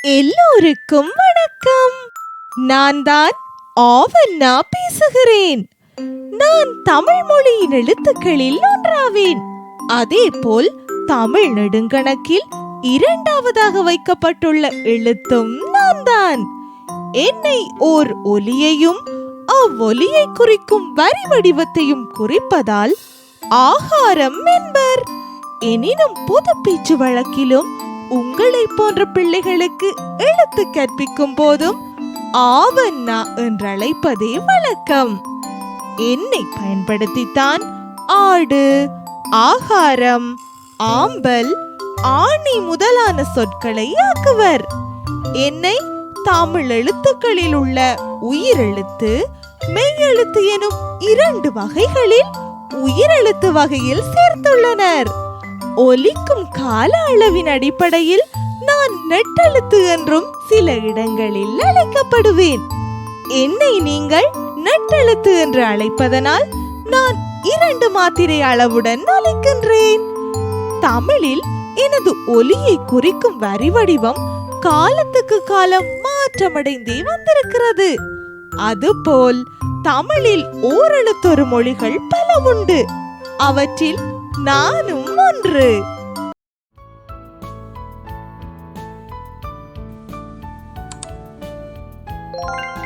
எல்லோருக்கும் வணக்கம். நான் தான் ஆவண்ணா பேசுகிறேன். நான் தமிழ் மொழியின் எழுத்துக்களில் ஒன்றாவேன். அதேபோல் தமிழ் நெடுங்கணக்கில் இரண்டாவதாக வைக்கப்பட்டுள்ள எழுத்தும் நான் தான் என்னை ஓர் ஒலியையும் அவ்வொலியை குறிக்கும் வரி வடிவத்தையும் குறிப்பதால் ஆகாரம் என்பர். எனினும் பொது பேச்சு வழக்கிலும் உங்களை போன்ற பிள்ளைகளுக்கு எழுத்து கற்பிக்கும் போதும் ஆவண்ணா என்றழைப்பதே வழக்கம். என்னை பயன்படுத்தித்தான் ஆடு ஆகாரம் ஆம்பல் ஆணி முதலான சொற்களை ஆக்குவர். என்னை தமிழ் எழுத்துக்களில் உள்ள உயிரெழுத்து மெய்யெழுத்து எனும் இரண்டு வகைகளில் உயிரெழுத்து வகையில் சேர்த்துள்ளனர். ஒலிக்கும் கால அளவின் அடிப்படையில் நான் நெட்டெழுத்து என்றும் சில இடங்களில் அழைக்கப்படுவேன். என்னை நீங்கள் நெட்டெழுத்து என்று அழைப்பதனால் நான் இரண்டு மாத்திரை அளவுடன் அழைக்கின்றேன். தமிழில் எனது ஒலியை குறிக்கும் வரி வடிவம் காலத்துக்கு காலம் மாற்றமடைந்தே வந்திருக்கிறது. அதுபோல் தமிழில் ஓரெழுத்தொரு மொழிகள் பல உண்டு. அவற்றில் நானும் ஒன்று. you